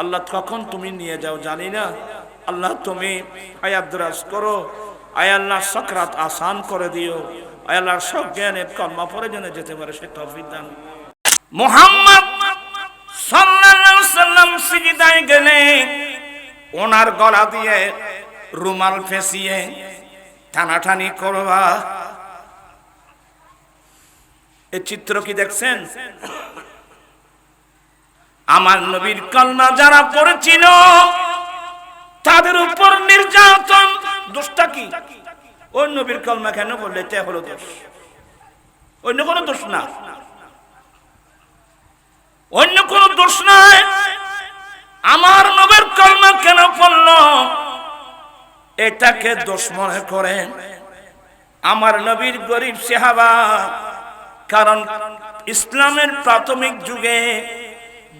আল্লাহ কখন তুমি নিয়ে যাও জানি না। আল্লাহ তুমি আয়াদ্রাজ করো। আয় আল্লাহ সকরাত আসান করে দিও। আয় আল্লাহ সব জ্ঞানের কর্মা পরে যেতে পারে সে তৌফিক দান। মোহাম্মদ সাল্লাম সিজদায় গেলে ওনার গলা দিয়ে রুমাল ফেসিয়ে টানাটানি করবা। এই চিত্র কি দেখছেন? আমার নবীর কলমা যারা পড়েছিল, তাদের উপর নির্যাতন। দোষটা কি? ওই নবীর কলমা কেন বললে তে হলো দোষ। অন্য কোনো দোষ না। অন্য কোনো দোষ নাই। আমার নবীর কলমা কেন পড়ল এটাকে দোষ মনে করেন আমার নবীর গরিব সেহাবা। কারণ ইসলামের প্রাথমিক যুগে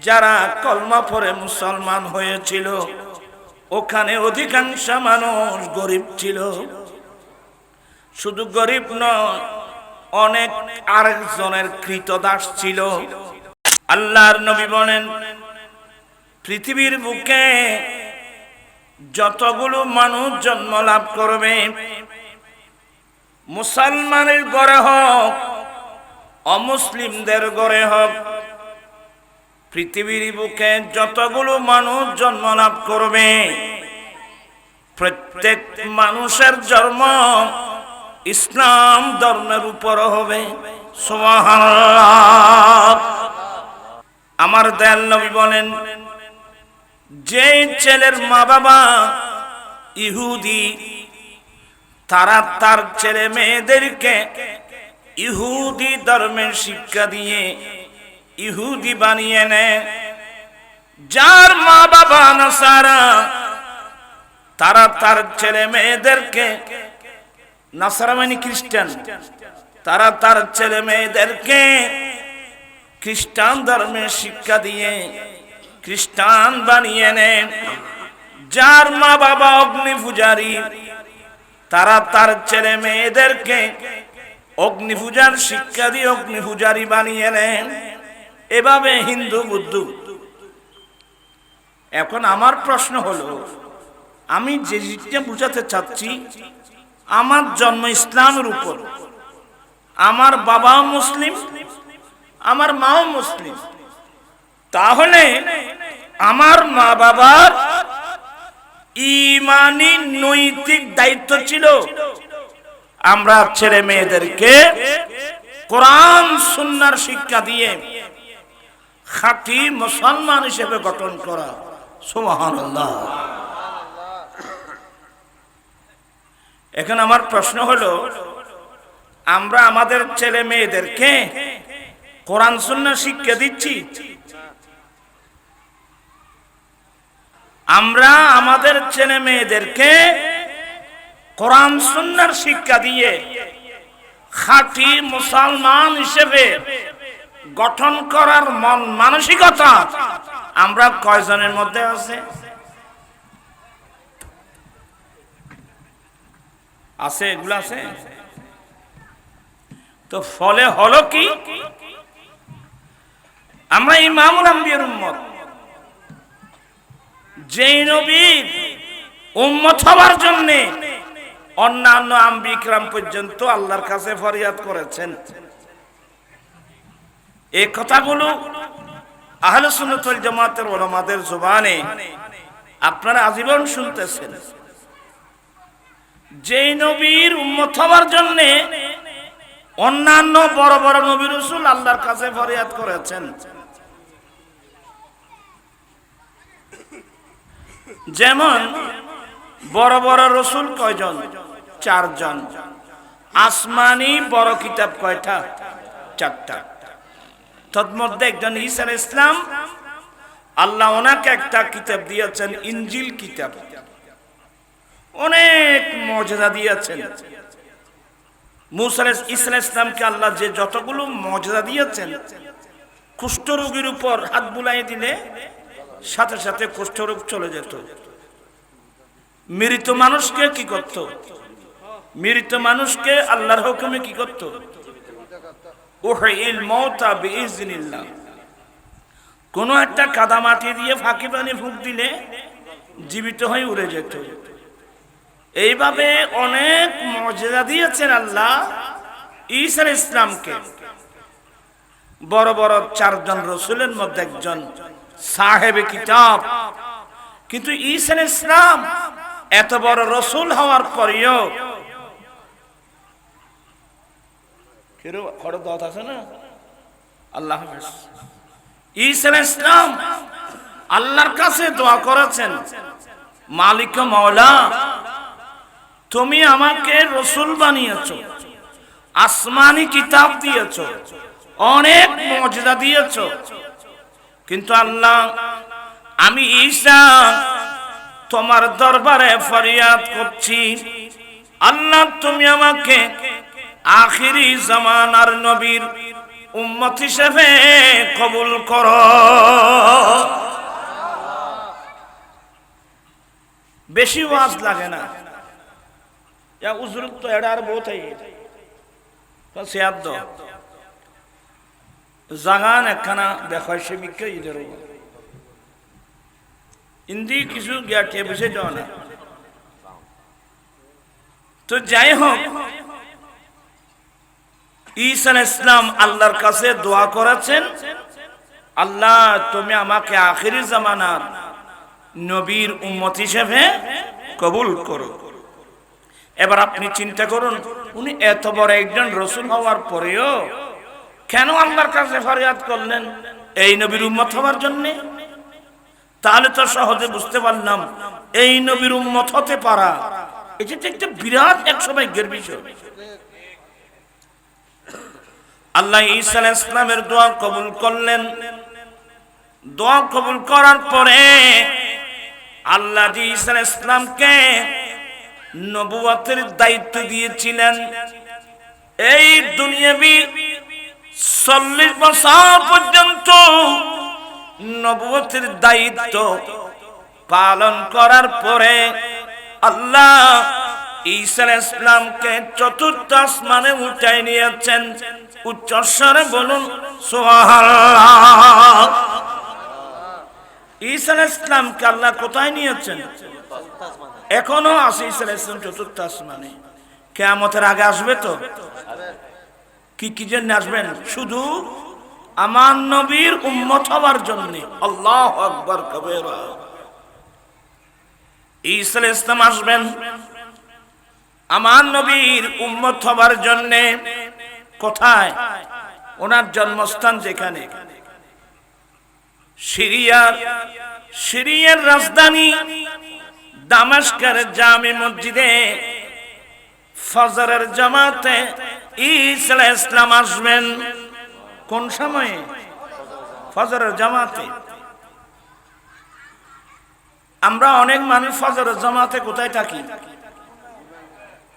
যারা কলমা পরে মুসলমান হয়েছিল, ওখানে অধিকাংশ মানুষ গরিব ছিল। শুধু গরিব নয়, অনেক আরেকজনের কৃতদাস ছিল। আল্লাহর নবী বলেন, পৃথিবীর বুকে যতগুলো মানুষ জন্ম লাভ করবে, মুসলমানের গড়ে হোক, অমুসলিমদের গড়ে হোক পৃথিবীর বুকে যতগুলো মানুষ জন্ম লাভ করবে, প্রত্যেক মানুষের জন্ম ইসলাম ধর্মের উপর হবে। আমার দয়াল নবী বলেন যে ছেলের মা বাবা ইহুদি, তারা তার ছেলে মেয়েদেরকে ইহুদি ধর্মের শিক্ষা দিয়ে ইহুদি বানিয়ে নেয় যার মা বাবা নাসারা, তারা তার ছেলে মেয়েদেরকে মানে খ্রিস্টান, তারা তার ছেলে মেয়েদেরকে খ্রিস্টান ধর্মের শিক্ষা দিয়ে খ্রিস্টান বানিয়ে নেন যার মা বাবা অগ্নি পূজারী, তারা তার ছেলে মেয়েদেরকে অগ্নি পূজার শিক্ষা দিয়ে অগ্নি পূজারী বানিয়ে নেন এভাবে হিন্দু বুদ্ধ। এখন আমার প্রশ্ন হলো, আমি যে জিনিসটা বুঝাতে চাচ্ছি, আমার জন্ম ইসলামের উপর। আমার বাবাও মুসলিম, আমার মাও মুসলিম। তাহলে আমার মা বাবার ইমানি নৈতিক দায়িত্ব ছিল। আমরা ছেলে মেয়েদেরকে কোরআন, সুন্নার শিক্ষা দিয়ে খাঁটি মুসলমান হিসেবে গঠন করা। সুবহানাল্লাহ। এখন আমার প্রশ্ন হলো, আমরা আমাদের ছেলে মেয়েদেরকে কোরআন সুন্নার শিক্ষা দিচ্ছি? আমরা আমাদের ছেলে মেয়েদেরকে কোরআন সুন্নার শিক্ষা দিয়ে খাঁটি মুসলমান হিসেবে গঠন করার মন মানসিকতা। আমরা কয়জনের মধ্যে আছে? আছে, এগুলো আছে? তো ফলে হলো কি? আমরা ইমামুল আম্বিয়ার উম্মত। যেই নবীর উম্মত হওয়ার জন্য অন্যান্য আম্বিকরাম পর্যন্ত আল্লাহর কাছে ফরিয়াদ করেছেন। এই কথাগুলো আহলে সুন্নাতুল জামাতের ওলামাদের জবানে আপনারা আজীবন শুনতেছেন। যেই নবীর উম্মত হওয়ার জন্য অন্যান্য বড় বড় নবী রসুল আল্লাহর কাছে ফরিয়াদ করেছেন। যেমন বড় বড় রসুল কয়জন? চারজন। আসমানি বড় কিতাব কয়টা? চারটা। তন্মধ্যে একজন ঈসা ইসলাম, আল্লাহ ওনাকে একটা কিতাব দিয়েছেন ইঞ্জিল কিতাব। অনেক মর্যাদা দিয়েছেন। মুসার ইসা ইসলামকে আল্লাহ যে যতগুলো মর্যাদা দিয়েছেন কুষ্ঠরোগীর উপর হাত বুলাই দিলে সাথে সাথে কুষ্ঠরোগ চলে যেত। মৃত মানুষকে কি করত? মৃত মানুষকে আল্লাহর হুকুমে কি করত? কোনো একটা কাদা মাটি দিয়ে ফাঁকি পানি ফুঁক দিলে জীবিত হয়ে উড়ে যেত। এইভাবে অনেক মর্যাদা দিয়েছেন আল্লাহ ঈসার ইসলামকে বড় বড় চারজন রসুলের মধ্যে একজন সাহেবে কিতাব। কিন্তু ঈসার ইসলাম এত বড় রসুল হওয়ার পরেও কেউ খড় দাওয়াত আছে না? আল্লাহ ইসলাম, আল্লাহর কাছে দোয়া করেছেন, মালিক মাওলা, তুমি আমাকে রসুল বানিয়েছ, আসমানি কিতাব দিয়েছ, অনেক মর্যাদা দিয়েছ। কিন্তু আল্লাহ, আমি ঈশা তোমার দরবারে ফরিয়াদ করছি, আল্লাহ তুমি আমাকে আখিরি জামানার নবীর উম্মত হিসেবে কবুল কর। বেশি ওয়াজ লাগে না। ইয়া উজরুত তো এডার বহুত সিয়াদ্দ জাগান একখানা দেখায় সে মিক্ষে ঈদের ইন্দি কিছু গিয়া কে বুঝে না। তো যাই হোক ঈসা ইসলাম আল্লাহর কাছে দোয়া করেছেন, আল্লাহ, তুমি আমাকে আখিরি জামানার নবীর উম্মত হিসেবে কবুল করো। এবার আপনি চিন্তা করুন, উনি এত বড় একজন রসুল হওয়ার পরেও কেন আল্লাহর কাছে ফরিয়াদ করলেন এই নবীর উম্মত হওয়ার জন্য? তাহলে তো সহজে বুঝতে পারলাম, এই নবীর উম্মত হতে পারা, এটা একটা বিরাট একশো ভাগ্যের বিষয়। আল্লাহ ঈসা ইসলামের দোয়া কবুল করলেন। দোয়া কবুল করার পরে আল্লাহ ঈসা ইসলামকে নবুয়াতের দায়িত্ব দিয়েছিলেন। এই দুনিয়াবি চল্লিশ বছর পর্যন্ত নবুয়তের দায়িত্ব পালন করার পরে আল্লাহ ঈসা ইসলামকে চতুর্থ আসমানে উঠাই নিয়েছেন। উচ্চস্বরে বলুন সোহার ঈসা ইসলামকে আল্লাহ কোথায় নিয়েছেন? এখনও আছে ঈসা ইসলাম চতুর্থ আসমানে। কেয়ামতের আগে আসবে তো? কি কি জন্য আসবেন? শুধু আমার নবীর উম্মত হওয়ার জন্য। আল্লাহ আকবর, কবেরা। ঈসা ইসলাম আসবেন। আমার নবীর উম্মত হবার জন্য কোথায়? ওনার জন্মস্থান যেখানে? সিরিয়ার সিরিয়ার রাজধানী দামাস্কার জামে মসজিদে ফজরের জামাতে ঈসা ইসলাম আসবেন। কোন সময়ে? ফজরের জামাতে। আমরা অনেক মানুষ ফজরের জামাতে কোথায় থাকি?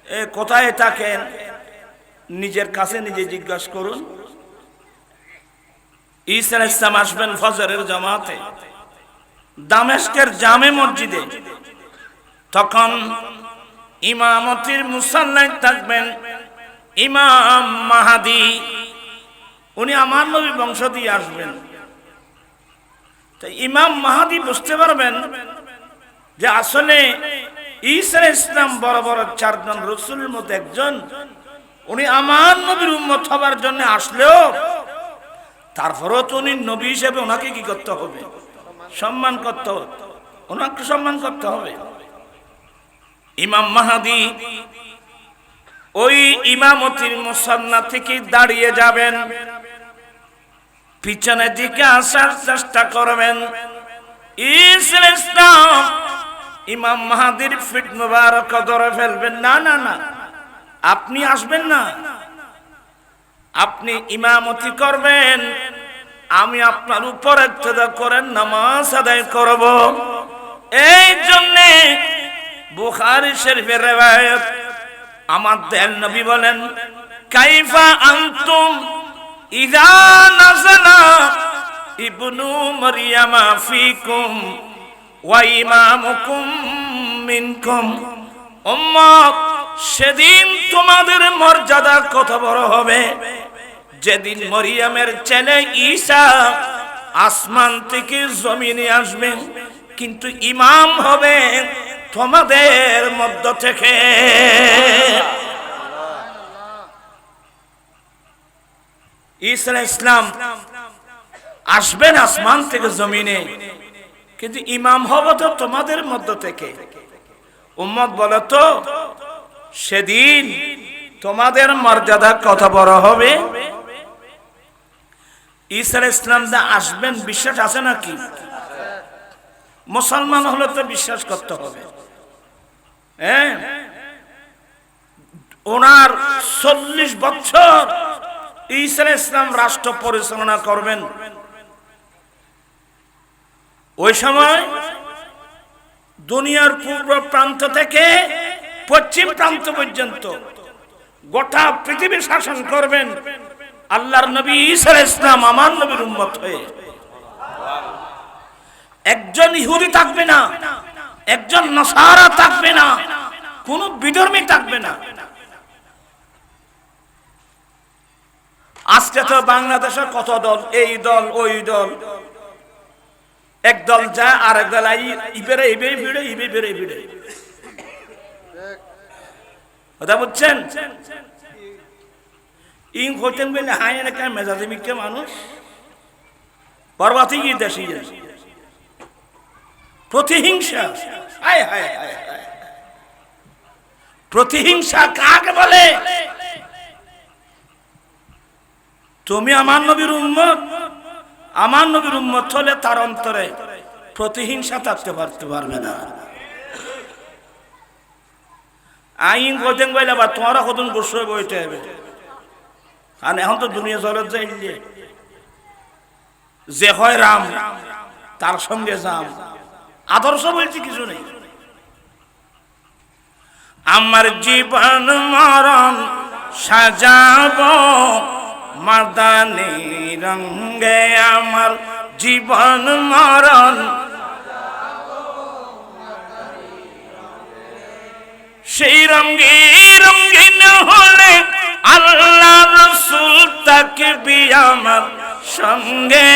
এ, কোথায় থাকেন? নিজের কাছে নিজে জিজ্ঞাসা করুন। ঈসা ইসলাম আসবেন ফজরের জামাতে। দামেস্কের জামে মসজিদে। তখন ইমামতির মুসাল্লায় থাকবেন ইমাম মাহাদি। উনি আমার নবী বংশ দিয়ে আসবেন। ইমাম মাহাদি বুঝতে পারবেন যে আসলে ঈসা ইসলাম বড় বড় চারজন রসুলের মধ্যে একজন। উনি আমার নবীর উম্মত হবার জন্য আসলেও তারপরেও তো উনি নবী হিসেবে ওনাকে কি করতে হবে? সম্মান করতে হবে। ওনাকে সম্মান করতে হবে। ইমাম মাহাদি ওই ইমামতির মুসান্না থেকে দাঁড়িয়ে যাবেন। পিছনের দিকে আসার চেষ্টা করবেন। ইসলাম ইমাম মাহাদির ফিট মুবারক ধরে ফেলবেন। না না না। আপনি আসবেন না। আপনি ইমামতি করবেন। আমি আপনার উপর একটা করেন নামাজ আদায় করব। এই জন্যে বুখারি শরীফের রেবায়ত আমার দেন নবী বলেন, কাইফা আনতুম ইদা নাজালা ইবনু মারিয়ামা ফিকুম সেদিন তোমাদের মর্যাদা কত বড় হবে। যেদিন মরিয়ামের ছেলে ঈসা আসমান থেকে জমিনে আসবেন কিন্তু ইমাম হবে তোমাদের মধ্য থেকে। ইসলাম আসবেন আসমান থেকে জমিনে। কিন্তু ইমাম হব তো তোমাদের মধ্য থেকে। উম্মত বলে তো, সেদিন তোমাদের মর্যাদা কত বড় হবে? ঈসা ইসলাম দা আসবেন, বিশ্বাস আছে নাকি? মুসলমান হলে তো বিশ্বাস করতে হবে। হ্যাঁ? ওনার চল্লিশ বছর ঈসা ইসলাম রাষ্ট্র পরিচালনা করবেন। ওই সময় দুনিয়ার পূর্ব প্রান্ত থেকে পশ্চিম প্রান্ত পর্যন্ত গোটা পৃথিবী শাসন করবেন আল্লাহর নবী ঈসা ইসলাম আমার নবীর উম্মত হয়ে। একজন ইহুদি থাকবে না, একজন নসারা থাকবে না, কোন বিধর্মী থাকবে না। আজকে তো বাংলাদেশের কত দল, এই দল, ওই দল এক দল যায় আর একদল আই ইবেরে ইবে ভিড়ে ইবে বেড়ে ভিড়ে কথা বুঝছেন? ইং হইতেন বলে হাই এলাকা মেজাজে মিকে মানুষ। পর্বতে গিয়ে দেশি প্রতিহিংসা। হায় হায়। প্রতিহিংসা কাকে বলে? তুমি আমার নবীর উম্মত। আমার নবীর উম্মত হলে তার অন্তরে প্রতিহিংসা থাকতে পারতে পারবে না। আইন কইতেন বইলে বা তোমারা কতদিন বসে বইতে হবে। আর এখন তো দুনিয়া জলত যাইলে যে হয় রাম, তার সঙ্গে যাম। আদর্শ বলছি কিছু নেই। আমার জীবন মরণ সাজাবো মাদানি রঙ্গে আমার জীবন মরণ। সেই রঙ্গে রঙ্গিন হলে আল্লাহ রসুল তাকে আমার সঙ্গে।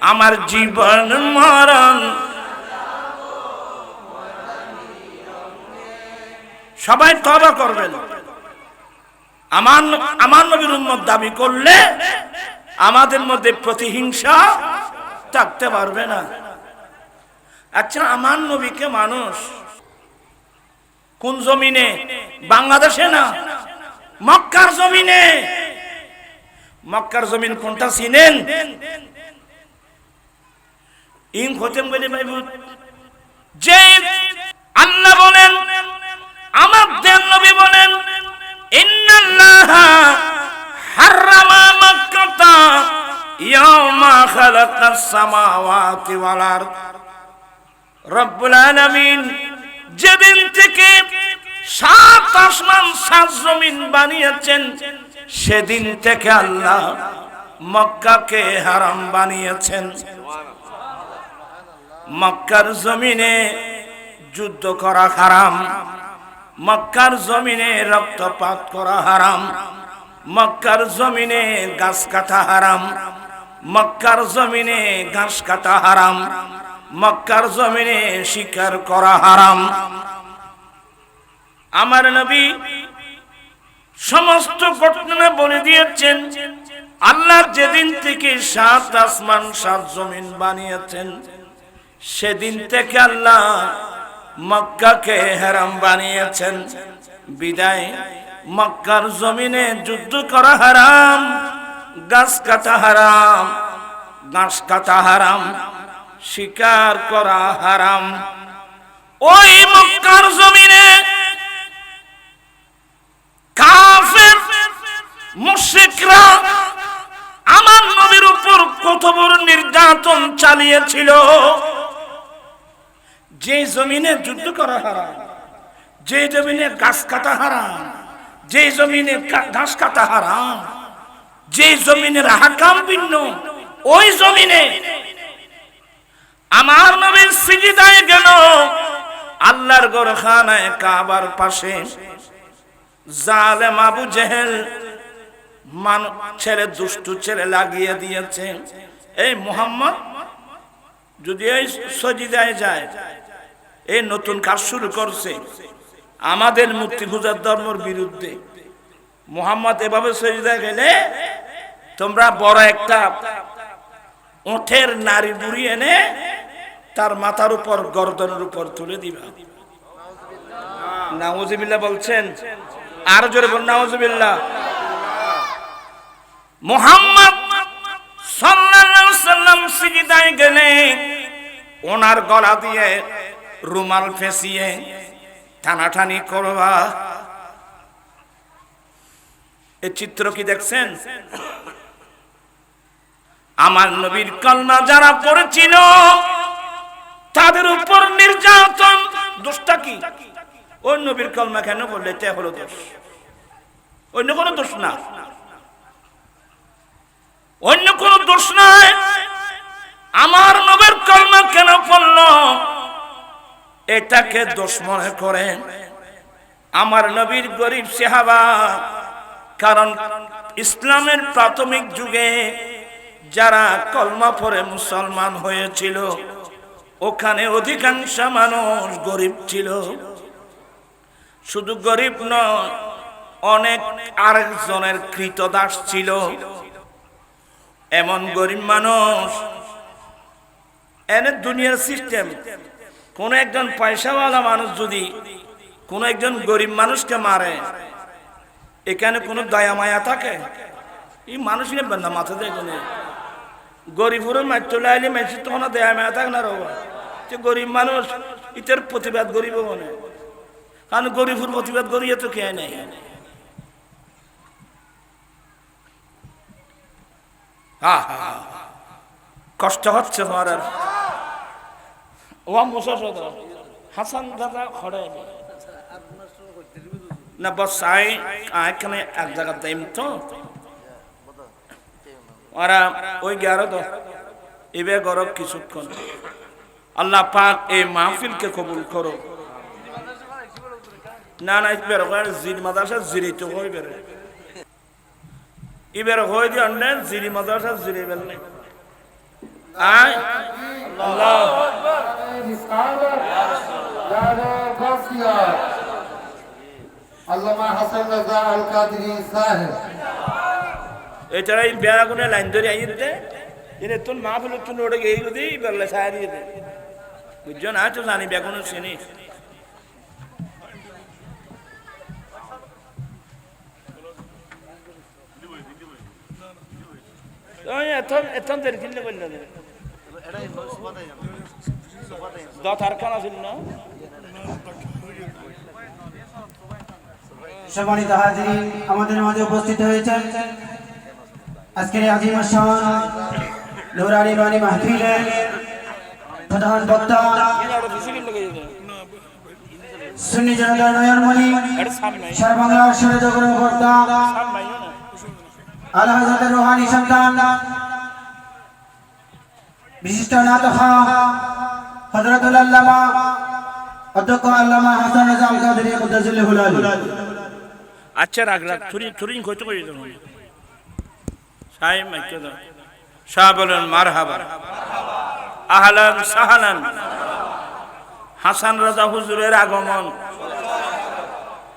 আমার জীবন মরণ। সবাই তবা করবেন। আমার আমার নবীর উম্মত দাবি করলে আমাদের মধ্যে প্রতিহিংসা থাকতে পারবে না। আচ্ছা আমার নবীকে মানুষ কোন জমিনে? বাংলাদেশে না? মক্কার জমিনে। মক্কার জমিন কোনটা চিনেন? ইং হতেন বলে ভাইবু যে আল্লাহ বলেন, আমার দেন নবী বলেন যেদিন থেকে সাত আসমান, সাত জমিন বানিয়েছেন, সেদিন থেকে আল্লাহ মক্কাকে হারাম বানিয়েছেন। মক্কার জমিনে যুদ্ধ করা হারাম। মক্কার জমিনে রক্তপাত করা হারাম। মক্কার জমিনে গাছ কাটা হারাম। মক্কার জমিনে ঘাস কাটা হারাম। মক্কার জমিনে শিকার করা হারাম। আমার নবী সমস্ত ঘটনা বলে দিয়েছেন। আল্লাহ যেদিন থেকে সাত আসমান, সাত জমিন বানিয়েছেন, সেদিন থেকে আল্লাহ মক্কাকে হেরাম বানিয়েছেন। বিদায়, মক্কার জমিনে যুদ্ধ করা হারাম, গাছ কাটা হারাম গাছ কাটা হারাম, শিকার করা হারাম। ওই মক্কার জমিনে কাফের, মুশরিকরা আমার নবীর উপর কত বড় নির্যাতন চালিয়েছিল। যে জমিনে যুদ্ধ করা হারাম, যে জমিনে গাছ কাটা হারাম, যে জমিনে ঘাস কাটা হারাম, যে জমিনের হাকাম ভিন্ন, ওই জমিনে আমার নবীর সিজিদায় গেল, আল্লাহর গোরখানায় কাবার পাশে জালেম আবু জেহেল মান, ছেলে, দুষ্টু ছেলে লাগিয়ে দিয়েছে। এই মোহাম্মদ যদি এই সজিদায় যায় এই নতুন কাজ শুরু করছে। আমাদের মুক্তি খুঁজার ধর্মের বিরুদ্ধে। মোহাম্মদ এভাবে সজিদায় গেলে তোমরা বড় একটা ওঠের নারী বুড়ি এনে তার মাথার উপর গর্দনের উপর তুলে দিবা। নাউজুবিল্লাহ বলছেন, আর জোরে বল নাউজুবিল্লাহ। মোহাম্মদ সাল্লাল্লাহু সাল্লাম সিজদায় গেলে ওনার গলা দিয়ে রুমাল ফেসিয়ে টানাটানি করবা। এই চিত্র কি দেখছেন? আমার নবীর কলমা যারা পড়েছিল, তাদের উপর নির্যাতন। দোষটা কি? ওই নবীর কলমা কেন বললে এটা হলো দোষ। অন্য কোনো দোষ না। অন্য কোনো দোষ নাই। আমার নবীর কলমা কেন পড়ল এটাকে দোষ মনে করেন। আমার নবীর গরিব সেহাবা, কারণ ইসলামের প্রাথমিক যুগে যারা কলমা পরে মুসলমান হয়েছিল, ওখানে অধিকাংশ মানুষ গরিব ছিল। শুধু গরিব নয়, অনেক আরেকজনের কৃতদাস ছিল। এমন গরিব মানুষ, এনে দুনিয়ার সিস্টেম কোন একজন পয়সাওয়ালা মানুষ যদি কোন একজন গরিব মানুষকে মারে, এখানে কোনো দয়া মায়া থাকে? এই মানুষ নেবেন না মাথা দেখুন গরিবুরের মাছ চলে আইলে মানুষের তখন দয়া মায়া থাকে না রবা যে গরিব মানুষ ইটার প্রতিবাদ গরিব মনে কারণ গরিবুর প্রতিবাদ করিয়ে তো কে নেই। কষ্ট হচ্ছে তোমার আর। দাদা না। আই এক কিছুক্ষণ। আল্লাহ পাক এই মাহফিলকে কবুল করো। না না ইবের হয় জির মাদাসা জিরি তো হই বেরে ইবের হই দি অন্য জিরি মাদাসা জিরি বেলনে আয়। আল্লাহ আল্লামা হাসান রাজা আল কাদরি সাহেব এছাড়া এই বেড়াগুনে লাইন ধরে আইতে এনে তোর মা ফেলে তুই ওটা গিয়ে গেলি বেরলে ছায়া দিয়ে দে। বুঝছ না? তো জানি বেগুনের ওই এতন এতন দেরি কিনলে বললে সম্মানিত হাজিরি আমাদের মাঝে উপস্থিত হয়েছেন আজকের আজিম শান নুরানি বাণী মাহফিলের প্রধান বক্তা সুন্নি জনতা নয়নমণি সামনে সারা বক্তা আল্লাহ রোহানি সন্তান বিশিষ্ট নাতখা হজরতুল আল্লামা অধ্যক্ষ আল্লামা হাসান রাজা আল কাদরি মুদাজিল্লাহুল আলী আচ্ছা রাখ রাখ থুরি থুরি কইতে কই তো সাই মাইকে দাও। শাহ বলেন মারহাবা। আহলান সাহালান। হাসান রাজা হুজুরের আগমন।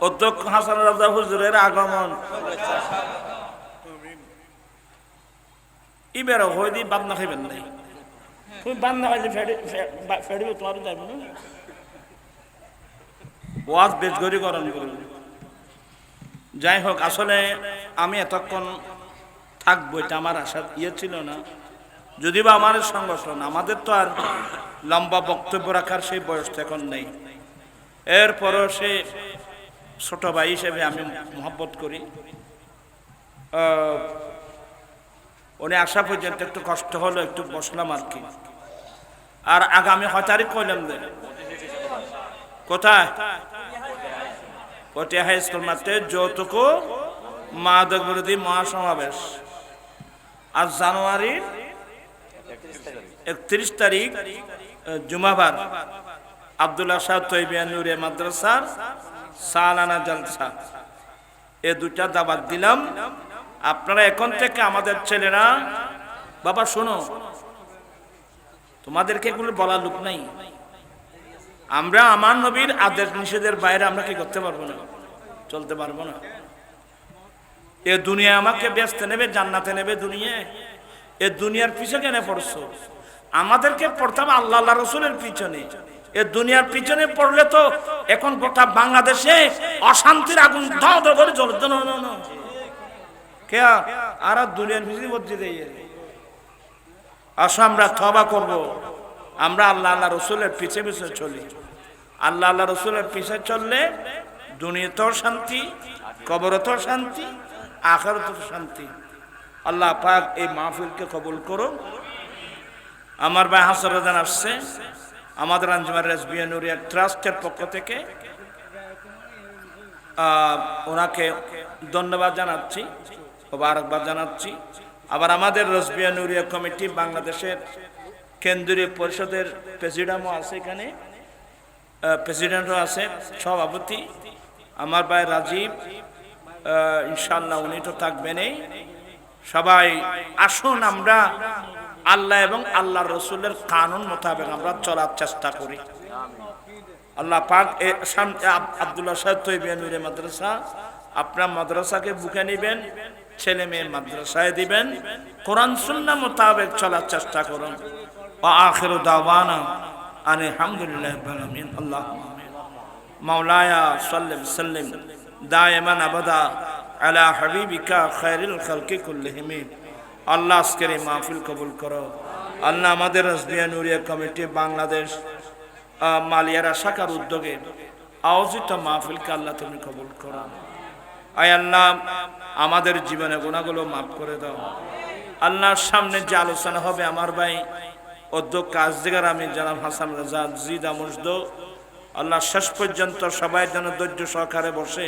অধ্যক্ষ হাসান রাজা হুজুরের আগমন। ইবের হই দি বাদ না খাইবেন নাই। তুমি বাদ না খাইলে ফেড়ে ফেড়িবে তোমার যাবে না ওয়াজ বেশ গরি যাই হোক, আসলে আমি এতক্ষণ থাকব, এটা আমার আশা ইয়ে ছিল না। যদি বা আমার সংগঠন, আমাদের তো আর লম্বা বক্তব্য রাখার সেই বয়স তো এখন নেই। এরপরও সে ছোট ভাই হিসেবে আমি মহব্বত করি। উনি আসা পর্যন্ত একটু কষ্ট হলো, একটু বসলাম আর কি। আর আগামী হয় তারিখ কইলাম দে। কোথায়? পটিয়া হাই স্কুল মাঠে যৌতুক মাদক বিরোধী মহাসমাবেশ। আজ জানুয়ারির একত্রিশ তারিখ জুমাবার। আবদুল্লাহ শাহ তৈবিয়া নুরিয়া মাদ্রাসার সালানা জলসা। এ দুটা দাবাত দিলাম। আপনারা এখন থেকে আমাদের ছেলেরা, বাবা শোনো তোমাদেরকে এগুলো বলার লোক নাই। আমরা আমার নবীর আদেশ নিষেধের বাইরে আমরা কি করতে পারব না? চলতে পারব না। এ দুনিয়া আমাকে ব্যস্ত নেবে, জান্নাতে নেবে দুনিয়ায়। এ দুনিয়ার পিছনে কেন পড়ছো? আমাদেরকে পড়তাম আল্লাহ রসুলের পিছনে। এ দুনিয়ার পিছনে পড়লে তো এখন গোটা বাংলাদেশে অশান্তির আগুন দাও করে জ্বলছে। না। কে আর? দুনিয়ার পিছনে বলতে দেয় আসো, আমরা তবা করব। আমরা আল্লাহ আল্লাহ রসুলের পিছে পিছে চলি। আল্লাহ আল্লাহ রসুলের পিছে চললে দুনিয়াতেও শান্তি, কবরতেও শান্তি, আখরতেও শান্তি। আল্লাহ পাক এই মাহফিলকে কবুল করো আমার ভাই হাসরাদান আসছে। আমাদের আঞ্জুমার রেসবিয়া নুরিয়া ট্রাস্টের পক্ষ থেকে ওনাকে ধন্যবাদ জানাচ্ছি, মোবারকবাদ জানাচ্ছি। আবার আমাদের রসবিয়া নুরিয়া কমিটি বাংলাদেশের কেন্দ্রীয় পরিষদের প্রেসিডেন্টও আছে এখানে। প্রেসিডেন্টও আছে, সভাপতি। আমার ভাই রাজীব ইনশাল্লাহ উনি তো থাকবেনই সবাই আসুন আমরা আল্লাহ এবং আল্লাহ রসুলের কানুন মোতাবেক আমরা চলার চেষ্টা করি। আল্লাহ পাক আব্দুল্লাহ সাহেব তৈবিয়ানুরে মাদ্রাসা, আপনার মাদ্রাসাকে বুকে নেবেন। ছেলে মেয়ে মাদ্রাসায় দিবেন, কোরআন সুন্না মোতাবেক চলার চেষ্টা করুন। আখের দাওয়ানা আনে হামদুলিল্লাহ আলামিন, আল্লাহ মাওলায়া সাল্লাম সাল্লিম, দায়মান আবাদা আলা হাবিবিকা খায়রুল খালকি কুল্লিহিম। আল্লাহ আজকের এই মাহফিল কবুল করো। আল্লাহ আমাদের রাসবিয়া নুরিয়া কমিটি বাংলাদেশ মালিয়ারা শাখার উদ্যোগে আয়োজিত মাহফিলকে আল্লাহ তুমি কবুল করো আয় আল্লাহ, আমাদের জীবনে গুণাগুলো মাফ করে দাও। আল্লাহর সামনে যে আলোচনা হবে আমার ভাই, অধ্যক্ষ কাজদিগার আমি জানাব হাসান রাজা জিদা মুজদ আল্লাহ শেষ পর্যন্ত সবাই যেন ধৈর্য সহকারে বসে,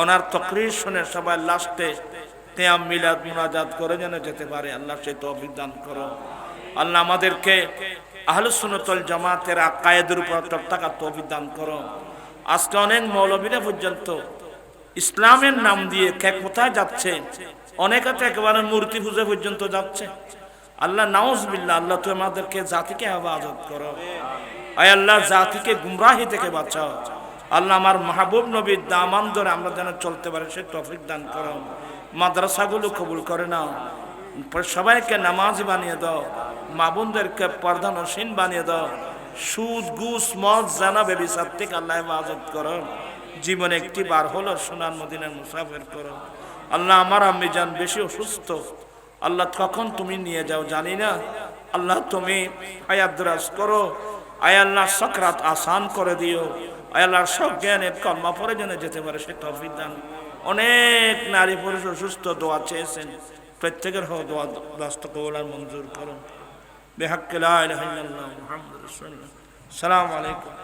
ওনার তকরির শুনে সবাই লাস্টে তেয়াম মিলাদ মুনাজাত করে যেন যেতে পারে। আল্লাহ সেই তো অভিদান করো। আল্লাহ আমাদেরকে আহলুসুনতল জামাতের আকায়েদের উপর থাকার তৌফিক দান করো। আজকে অনেক মৌলবীরা পর্যন্ত ইসলামের নাম দিয়ে কে কোথায় যাচ্ছে? অনেকে তো একেবারে মূর্তি পূজা পর্যন্ত যাচ্ছে। আল্লাহ, নাউজবিল্লাহ, আল্লাহ তো আমাদেরকে জাতিকে হেফাজত করো। আয় আল্লাহ, জাতিকে গুমরাহি থেকে বাঁচাও। আল্লাহ আমার মাহবুব নবীর দামান ধরে আমরা যেন চলতে পারি, সে তফিক দান করো। মাদ্রাসাগুলো কবুল করে নাও। সবাইকে নামাজ বানিয়ে দাও। মা বোনদেরকে প্রধানসীন বানিয়ে দাও। সুদ গুস মদ, জানা বেবিসার থেকে আল্লাহ হেফাজত করো। জীবনে একটি বার হলো সোনার মদিনার মুসাফের করো। আল্লাহ আমার আম্মি যান বেশি অসুস্থ। আল্লাহ কখন তুমি নিয়ে যাও জানি না। আল্লাহ তুমি আয়াদ্রাস করো। আয় আল্লাহ সকরাত আসান করে দিও। আয় আল্লাহ সব জ্ঞানের কর্মা পরে যেন যেতে পারে, সে তফিক দান। অনেক নারী পুরুষ অসুস্থ দোয়া চেয়েছেন। প্রত্যেকের হোক দোয়া বাস্ত কবলার মঞ্জুর করুন। বেহাক্কেলা সালাম আলাইকুম।